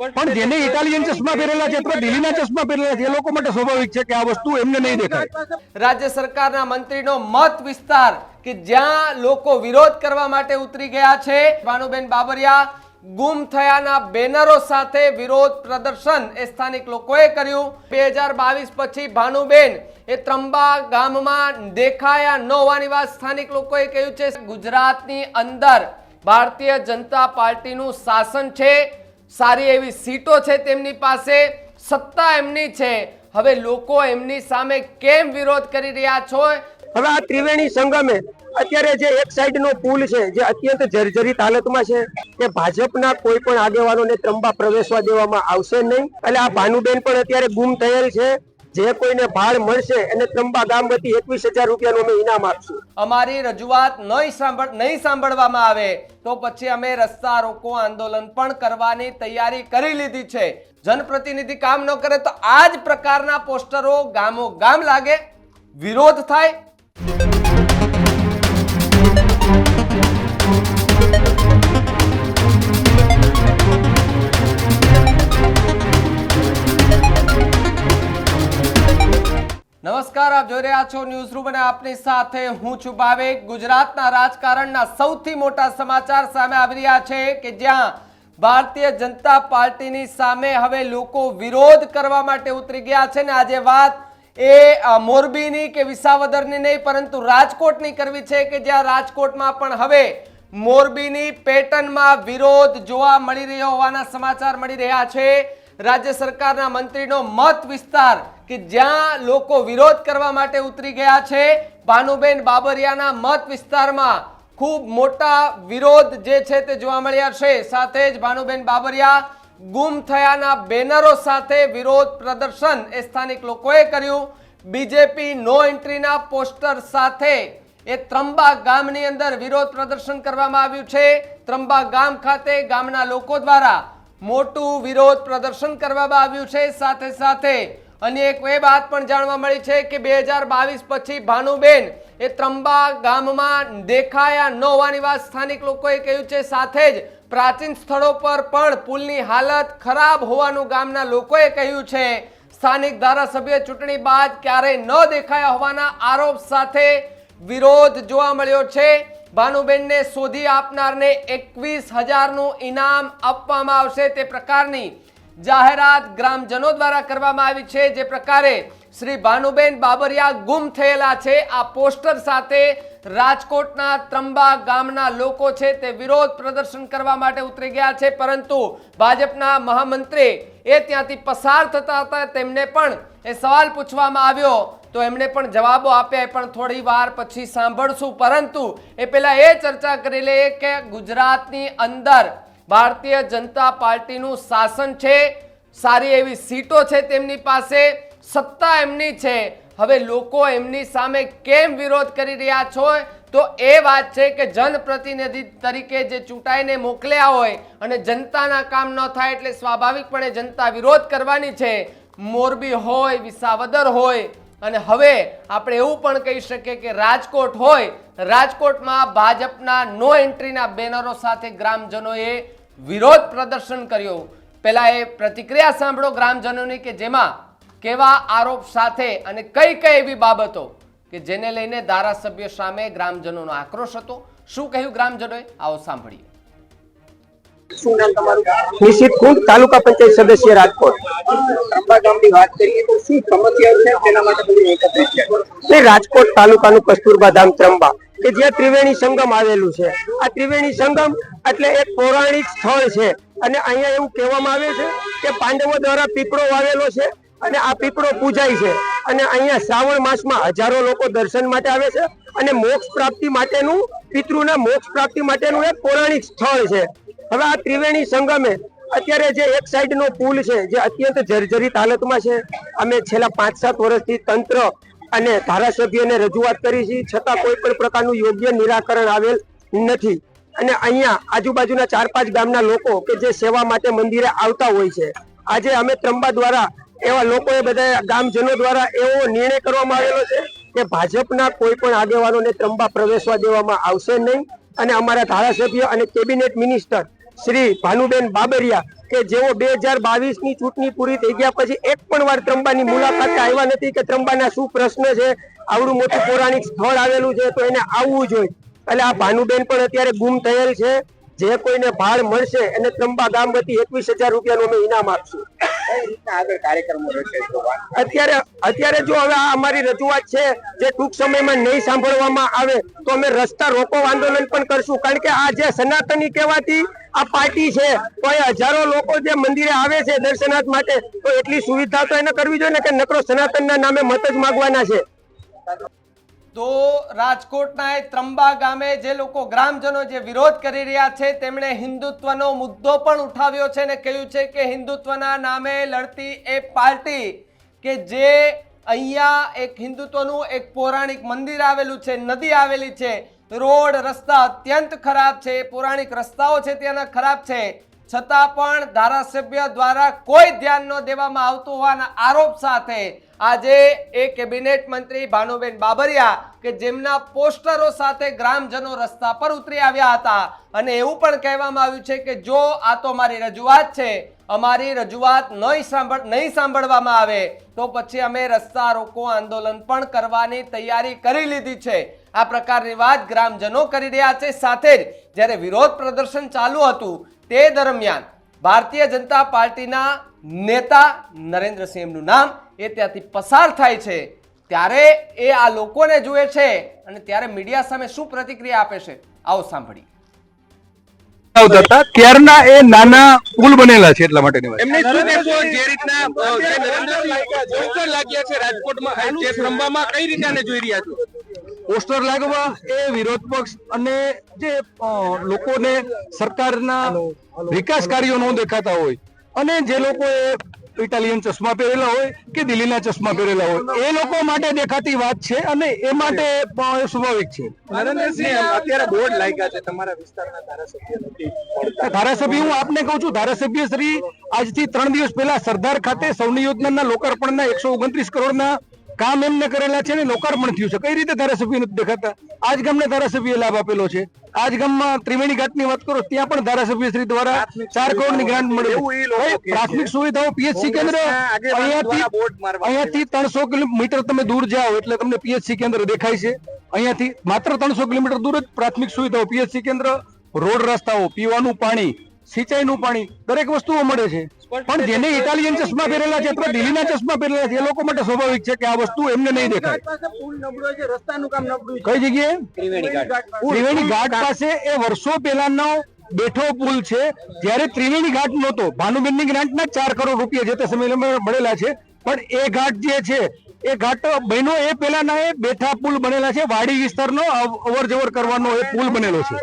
પણ જેને ઇટાલિયન ચશ્મા પહેરેલા છે અથવા દિલ્હીના ચશ્મા પહેરેલા છે એ લોકો માટે સ્વાભાવિક છે કે આ વસ્તુ એમને નહીં દેખાય. રાજ્ય સરકારના મંત્રીનો મત વિસ્તાર કે જ્યાં લોકો વિરોધ કરવા માટે ઉતરી ગયા છે ભાનુબેન બાબરિયા ગુમ થયાના બેનરો સાથે વિરોધ પ્રદર્શન એ સ્થાનિક લોકોએ કર્યું. બે હજાર બાવીસ પછી ભાનુબેન એ ત્રંબા ગામમાં દેખાયા ન હોવાની વાત સ્થાનિક લોકોએ કહ્યું છે. ગુજરાતની અંદર ભારતીય જનતા પાર્ટીનું શાસન છે સારી એવી સીટો છે તેમની પાસે, સત્તા એમની છે. હવે લોકો એમની સામે કેમ વિરોધ કરી રહ્યા છો? હવે આ ત્રિવેણી સંગમે અત્યારે જે એક સાઈડ નો પુલ છે, જે અત્યંત જર્જરિત હાલતમાં છે, કે ભાજપના કોઈ પણ આગેવાનોને ત્રંબા પ્રવેશવા દેવામાં આવશે નહીં. એટલે આ ભાનુબેન પણ અત્યારે ગુમ થયેલ છે. જે કોઈને ભાડ મળશે એને ત્રંબા ગામ વતી એકવીસ હજાર રૂપિયાનું અમે ઇનામ આપશું. અમારી રજૂઆત નહીં સાંભળ, નહીં સાંભળવામાં આવે તો પછી અમે રસ્તા રોકો આંદોલન પણ કરવાની તૈયારી કરી લીધી છે. જનપ્રતિનિધિ કામ ન કરે તો આ જ પ્રકારના પોસ્ટરો ગામો ગામ લાગે, વિરોધ થાય. નમસ્કાર, આપ જોઈ રહ્યા છો ન્યૂઝ રૂમ અને આપની સાથે હું છું ભાવેક. ગુજરાતના રાજકારણના સૌથી મોટા સમાચાર સામે આવી રહ્યા છે કે જ્યાં ભારતીય જનતા પાર્ટીની સામે હવે લોકો વિરોધ કરવા માટે ઉતરી ગયા છે ને આજે વાત એ મોરબીની કે વિસાવદરની નહીં, પરંતુ રાજકોટની કરવી છે કે જ્યાં રાજકોટમાં પણ હવે મોરબીની પેટર્નમાં વિરોધ જોવા મળી રહ્યો હોવાના સમાચાર મળી રહ્યા છે. રાજ્ય સરકારના મંત્રીનો મત વિસ્તાર કે જ્યાં લોકો વિરોધ કરવા માટે ઉતરી ગયા છે, ભાનુબેન બાબરિયાના મત વિસ્તારમાં ખૂબ મોટા વિરોધ જે છે તે જોવા મળ્યા છે. સાથે જ ભાનુબેન બાબરિયા ગુમ થયાના બેનરો સાથે વિરોધ પ્રદર્શન એ સ્થાનિક લોકોએ કર્યું. બીજેપી નો એન્ટ્રીના પોસ્ટર સાથે એ ત્રંબા ગામની અંદર વિરોધ પ્રદર્શન કરવામાં આવ્યું છે. ત્રંબા ગામ ખાતે ગામના લોકો દ્વારા મોટું વિરોધ પ્રદર્શન કરવામાં આવ્યું છે. સાથે સાથે અન્ય એક એ વાત પણ જાણવા મળી છે કે બે હજાર બાવીસ પછી ભાનુબેન એ ત્રંબા ગામમાં દેખાયા ન હોવાની વાત સ્થાનિક લોકોએ કહ્યું છે. સાથે જ પ્રાચીન સ્થળો પર પણ પુલની હાલત ખરાબ હોવાનું ગામના લોકોએ કહ્યું છે. સ્થાનિક ધારાસભ્ય ચૂંટણી બાદ ક્યારેય ન દેખાયા હોવાના આરોપ સાથે વિરોધ જોવા મળ્યો છે. ભાનુબેનને શોધી આપનારને એકવીસ હજારનું ઇનામ આપવામાં આવશે. તે પ્રકારની જાહેરાત ગ્રામજનો દ્વારા કરવામાં આવી છે. જે પ્રકારે શ્રી ભાનુબેન બાબરિયા ગુમ થયેલા છે. આ પોસ્ટર સાથે રાજકોટના ત્રંબા ગામના લોકો છે તે વિરોધ પ્રદર્શન કરવા માટે ઉતરી ગયા છે. પરંતુ ભાજપના મહામંત્રી એ ત્યાંથી પસાર થતા હતા. તેમને પણ એ સવાલ પૂછવામાં આવ્યો તો એમણે પણ જવાબો આપ્યા પણ થોડી વાર પછી સાંભળશું. પરંતુ એ પહેલા એ ચર્ચા કરી લઈએ કે ગુજરાતની અંદર ભારતીય જનતા પાર્ટીનું શાસન છે, સારી એવી સીટો છે તેમની પાસે, સત્તા એમની છે. હવે લોકો એમની સામે કેમ વિરોધ કરી રહ્યા છો? તો એ વાત છે કે જનપ્રતિનિધિ તરીકે જે ચૂંટાઈને મોકલ્યા હોય અને જનતાના કામ ન થાય એટલે સ્વાભાવિકપણે જનતા વિરોધ કરવાની છે. મોરબી હોય, વિસાવદર હોય અને હવે આપણે એવું પણ કહી શકીએ કે રાજકોટ હોય રાજકોટમાં ભાજપના નો એન્ટ્રીના બેનરો સાથે ગ્રામજનોએ વિરોધ પ્રદર્શન કર્યો. પહેલાં એ પ્રતિક્રિયા સાંભળો ગ્રામજનોની કે જેમાં કેવા આરોપ સાથે અને કઈ કઈ એવી બાબતો કે જેને લઈને ધારાસભ્ય સામે ગ્રામજનોનો આક્રોશ હતો. શું કહ્યું ગ્રામજનોએ? આવો સાંભળીએ. નિશિત કુંડ તાલુકા પંચાયત સદસ્ય રાજકોટ. રાજકોટ તાલુકાનું કસ્તુરબા ધામ ત્રંબા કે જ્યાં ત્રિવેણી સંગમ આવેલું છે. આ ત્રિવેણી સંગમ એટલે એક પૌરાણિક સ્થળ છે. અને અહીંયા એવું કહેવામાં આવે છે કે પાંડવો દ્વારા પીપળો વાવેલો છે અને આ પીપળો પૂજાય છે. અને અહીંયા શ્રાવણ માસમાં હજારો લોકો દર્શન માટે આવે છે અને મોક્ષ પ્રાપ્તિ માટેનું પિતૃના મોક્ષ પ્રાપ્તિ માટેનું એક પૌરાણિક સ્થળ છે. હવે આ ત્રિવેણી સંગમે અત્યારે જે એક સાઈડ નો પુલ છે, જે અત્યંત જર્જરિત હાલતમાં છે, અમે છેલ્લા પાંચ સાત વર્ષથી તંત્ર અને ધારાસભ્યને રજૂઆત કરી છે, છતાં કોઈ પણ પ્રકારનું યોગ્ય નિરાકરણ આવેલ નથી. અને અહીંયા આજુબાજુના ચાર પાંચ ગામના લોકો કે જે સેવા માટે મંદિરે આવતા હોય છે, આજે અમે ત્રંબા દ્વારા એવા લોકોએ બધા ગામજનો દ્વારા એવો નિર્ણય કરવામાં આવેલો છે કે ભાજપના કોઈ પણ આગેવાનોને ત્રંબા પ્રવેશવા દેવામાં આવશે નહીં. અને અમારા ધારાસભ્ય અને કેબિનેટ મિનિસ્ટર શ્રી ભાનુબેન બાબરિયા કે જેઓ બે હજાર બાવીસની ચૂંટણી પૂરી થઈ ગયા પછી એક પણ વાર ત્રંબાની મુલાકાતે આવ્યા નથી કે ત્રંબાના શું પ્રશ્ન છે, આવડું મોટું પૌરાણિક સ્થળ આવેલું છે તો એને આવવું જોઈએ. એટલે આ ભાનુબેન પણ અત્યારે ગુમ થયેલ છે. જે કોઈને ભાડ મળશે એને ત્રંબા ગામ વતી એકવીસ હજાર રૂપિયાનું અમે ઇનામ આપશું. અત્યારે જો હવે આ અમારી રજૂઆત છે, જે ટૂંક સમયમાં નહીં સાંભળવામાં આવે, તો અમે રસ્તા રોકો આંદોલન પણ કરશું. કારણ કે આ જે સનાતની કહેવાતી આ પાર્ટી છે, તો એ હજારો લોકો જે મંદિરે આવે છે દર્શનાર્થ માટે, તો એટલી સુવિધા તો એને કરવી જોઈએ ને કે નકરો સનાતનના નામે મત જ માગવાના છે. તો રાજકોટના એ ત્રંબા ગામે જે લોકો ગ્રામજનો જે વિરોધ કરી રહ્યા છે, તેમણે હિન્દુત્વનો મુદ્દો પણ ઉઠાવ્યો છે અને કહ્યું છે કે હિન્દુત્વના નામે લડતી એ પાર્ટી કે જે અહીંયા એક હિન્દુત્વનું એક પૌરાણિક મંદિર આવેલું છે, નદી આવેલી છે, રોડ રસ્તા અત્યંત ખરાબ છે પૌરાણિક રસ્તાઓ છે ત્યાંના ખરાબ છે. છતાં પણ ધારાસભ્ય દ્વારા કોઈ ધ્યાન ન દેવામાં આવતું હોવાના આરોપ સાથે આજે એ કેબિનેટ મંત્રી ભાનુબેન બાબરિયા કે જેમના પોસ્ટરો સાથે ગ્રામજનો રસ્તા પર ઉતરી આવ્યા હતા. અને એવું પણ કહેવામાં આવ્યું છે કે જો આ તો મારી રજૂઆત છે અમારી રજૂઆત નહીં સાંભળ, નહીં સાંભળવામાં આવે, તો પછી અમે રસ્તા રોકો આંદોલન પણ કરવાની તૈયારી કરી લીધી છે. આ પ્રકારની વાત ગ્રામજનો કરી રહ્યા છે. સાથે જ જ્યારે વિરોધ પ્રદર્શન ચાલુ હતું, તે દરમિયાન ભારતીય જનતા પાર્ટીના નેતા નરેન્દ્રસિંહ એમનું નામ એ ત્યાંથી પસાર થાય છે. ત્યારે એ આ લોકોને જુએ છે અને ત્યારે મીડિયા સામે શું પ્રતિક્રિયા આપે છે? આવો સાંભળી આવતા હતા ત્યારના એ નાના પુલ બનેલા છે એટલા માટેની વાત એમને શું કહેશો જે રીતના પોસ્ટર લાગ્યા છે રાજકોટમાં જે ત્રંબામાં કઈ રીતે આને જોઈ રહ્યા છો? પોસ્ટર લાગવા એ વિરોધ પક્ષ અને જે લોકોને સરકારના વિકાસ કાર્યો ન દેખાતા હોય અને જે લોકોએ ઇટાલિયન ચશ્મા પહેરેલા હોય કે દિલ્હીના ચશ્મા પહેરેલા હોય? એ લોકો માટે દેખાતી વાત છે અને એ માટે સ્વાભાવિક છે. અત્યારે બોર્ડ લાગ્યા છે. તમારા વિસ્તારના ધારાસભ્ય નથી. ધારાસભ્ય હું આપને કહું છું ધારાસભ્ય શ્રી આજથી ત્રણ દિવસ પહેલા સરદાર ખાતે સૌની યોજનાના લોકાર્પણના એકસો ઓગણત્રીસ કરોડના કામ એમને કરેલા છે ને લોકાર્પણ થયું છે. કઈ રીતે ધારાસભ્ય નથી દેખાતા? આજ ગામના ધારાસભ્ય લાભ આપેલો છે. આજ ગામમાં ત્રિવેણી ઘાટની વાત કરો ત્યાં પણ ધારાસભ્ય શ્રી દ્વારા ચાર કરોડની ગ્રાન્ટ મળે. પ્રાથમિક સુવિધાઓ પીએચસી કેન્દ્ર અહીંયાથી ત્રણસો કિલોમીટર તમે દૂર જાઓ એટલે તમને પીએચસી કેન્દ્ર દેખાય છે. અહીંયાથી માત્ર ત્રણસો કિલોમીટર દૂર જ પ્રાથમિક સુવિધાઓ પીએચસી કેન્દ્ર રોડ રસ્તાઓ પીવાનું પાણી સિંચાઈનું પાણી દરેક વસ્તુઓ મળે છે. પણ જેને ઇટાલિયન ચશ્મા પહેરેલા છે અથવા દિલ્હીના ચશ્મા પહેરેલા છે એ લોકો માટે સ્વાભાવિક છે કે આ વસ્તુ એમને નહીં દેખાય. પાસે પુલ નબળો છે રસ્તાનું કામ નબળું છે. કઈ જગ્યાએ? ત્રિવેણી ઘાટ. ત્રિવેણી ઘાટ પાસે એ વર્ષો પહેલાનો બેઠો પુલ છે. જ્યારે ત્રિવેણી ઘાટ નહોતો ભાનુબેનની ગ્રાન્ટના ચાર કરોડ રૂપિયા જે તે સમયે મળેલા છે પણ એ ઘાટ જે છે એ ઘાટ બહેનો એ પહેલાના એ બેઠા પુલ બનેલા છે. વાડી વિસ્તારનો અવ- અવર જવર કરવાનો એ પુલ બનેલો છે.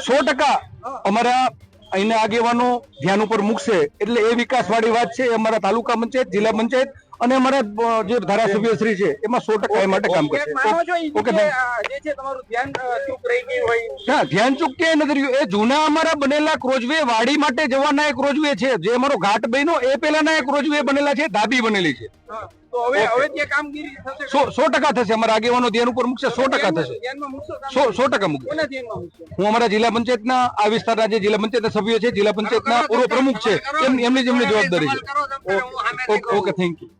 સો ટકા અમારા અહીંના આગેવાનો ધ્યાન ઉપર મૂકશે. એટલે એ વિકાસ વાળી વાત છે. એ અમારા તાલુકા પંચાયત જિલ્લા પંચાયત અને અમારા જે ધારાસભ્ય શ્રી છે એમાં સો ટકા એ માટે કામ કરશે. ઓકે જે છે તમારું ધ્યાન ચૂક રહી ગયું હોય ના ધ્યાન ચૂક કે નથી રહ્યું. એ જૂના અમારા બનેલા ક્રોજવે વાડી માટે જવાના એક રોજવે છે. જે અમારો ઘાટ બહેનો એ પહેલાના એક રોજવે બનેલા છે ધાબી બનેલી છે. સો ટકા થશે અમારા આગેવાનો ધ્યાન ઉપર મૂકશે સો ટકા થશે? સો ટકા મૂકશે. હું અમારા જિલ્લા પંચાયતના આ વિસ્તારના જે જિલ્લા પંચાયતના સભ્યો છે જિલ્લા પંચાયતના પૂર્વ પ્રમુખ છે. એમની જ એમની જવાબદારી છે. ઓકે થેન્ક યુ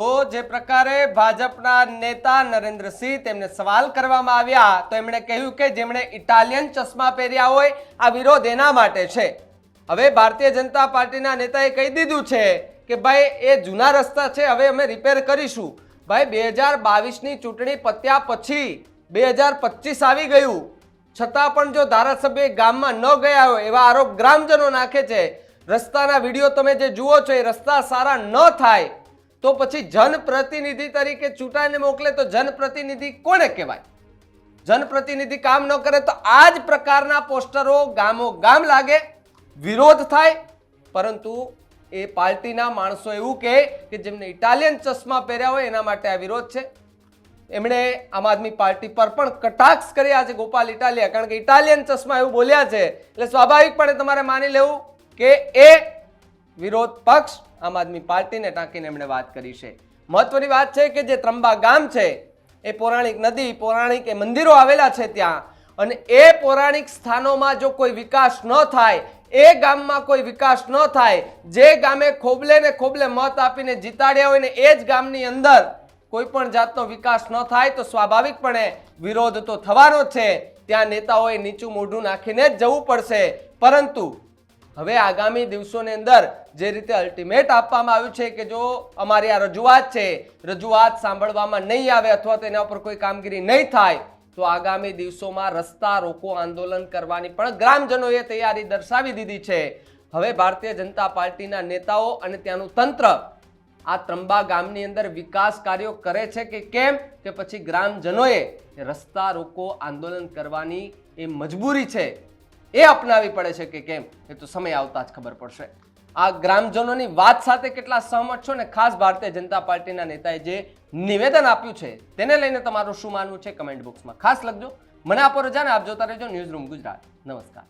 તો જે પ્રકારે ભાજપના નેતા નરેન્દ્રસિંહ તેમને સવાલ કરવામાં આવ્યા, તો એમણે કહ્યું કે જેમણે ઇટાલિયન ચશ્મા પહેર્યા હોય, આ વિરોધ એના માટે છે. હવે ભારતીય જનતા પાર્ટીના નેતાએ કહી દીધું છે કે ભાઈ, એ જૂના રસ્તા છે, હવે અમે રિપેર કરીશું. ભાઈ, બે હજાર બાવીસની ચૂંટણી પત્યા પછી બે હજાર પચીસ આવી ગયું. છતાં પણ જો ધારાસભ્ય ગામમાં ન ગયા હોય, એવા આરોપ ગ્રામજનો નાખે છે રસ્તાના વીડિયો તમે જે જુઓ છો, એ રસ્તા સારા ન થાય, તો પછી જનપ્રતિનિધિ તરીકે ચૂંટાઈને મોકલે તો જનપ્રતિનિધિ કોને કહેવાય? જનપ્રતિનિધિ કામ ન કરે તો આ જ પ્રકારના પોસ્ટરો ગામો ગામ લાગે, વિરોધ થાય. પરંતુ એ પાર્ટીના માણસો એવું કહે કે જેમને ઇટાલિયન ચશ્મા પહેર્યા હોય, એના માટે આ વિરોધ છે. એમણે આમ આદમી પાર્ટી પર પણ કટાક્ષ કર્યા છે ગોપાલ ઇટાલિયા, કારણ કે ઇટાલિયન ચશ્મા એવું બોલ્યા છે. એટલે સ્વાભાવિકપણે તમારે માની લેવું કે એ વિરોધ પક્ષ આમ આદમી પાર્ટીને ટાંકીને એમણે વાત કરી છે. મહત્વની વાત છે કે જે ત્રંબા ગામ છે, એ પૌરાણિક નદી, પૌરાણિક એ મંદિરો આવેલા છે ત્યાં. અને એ પૌરાણિક સ્થાનોમાં જો કોઈ વિકાસ ન થાય, એ ગામમાં કોઈ વિકાસ ન થાય, જે ગામે ખોબલે ને ખોબલે મત આપીને જીતાડ્યા હોય ને એ જ ગામની અંદર કોઈ પણ જાતનો વિકાસ ન થાય તો સ્વાભાવિકપણે વિરોધ તો થવાનો છે. ત્યાં નેતાઓએ નીચું મોઢું નાખીને જ જવું પડશે. પરંતુ હવે આગામી દિવસોની અંદર જે રીતે અલ્ટિમેટ આપવામાં આવ્યું છે કે જો અમારી આ રજૂઆત છે, રજૂઆત સાંભળવામાં નહીં આવે અથવા તેના ઉપર કોઈ કામગીરી નહીં થાય, તો આગામી દિવસોમાં રસ્તા રોકો આંદોલન કરવાની પણ ગ્રામજનોએ તૈયારી દર્શાવી દીધી છે. હવે ભારતીય જનતા પાર્ટીના નેતાઓ અને ત્યાંનું તંત્ર આ ત્રંબા ગામની અંદર વિકાસ કાર્યો કરે છે કે કેમ? કે પછી ગ્રામજનોએ રસ્તા રોકો આંદોલન કરવાની એ મજબૂરી છે. એ અપનાવી પડે છે કે કેમ? એ તો સમય આવતા જ ખબર પડશે. આ ગ્રામજનોની વાત સાથે કેટલા સહમત છો ને ખાસ ભારતીય જનતા પાર્ટીના નેતાએ જે નિવેદન આપ્યું છે, તેને લઈને તમારું શું માનવું છે? કમેન્ટ બોક્સમાં ખાસ લખજો. મને આપો રજા ને આપ જોતા રહેજો ન્યૂઝ રૂમ ગુજરાત. નમસ્કાર.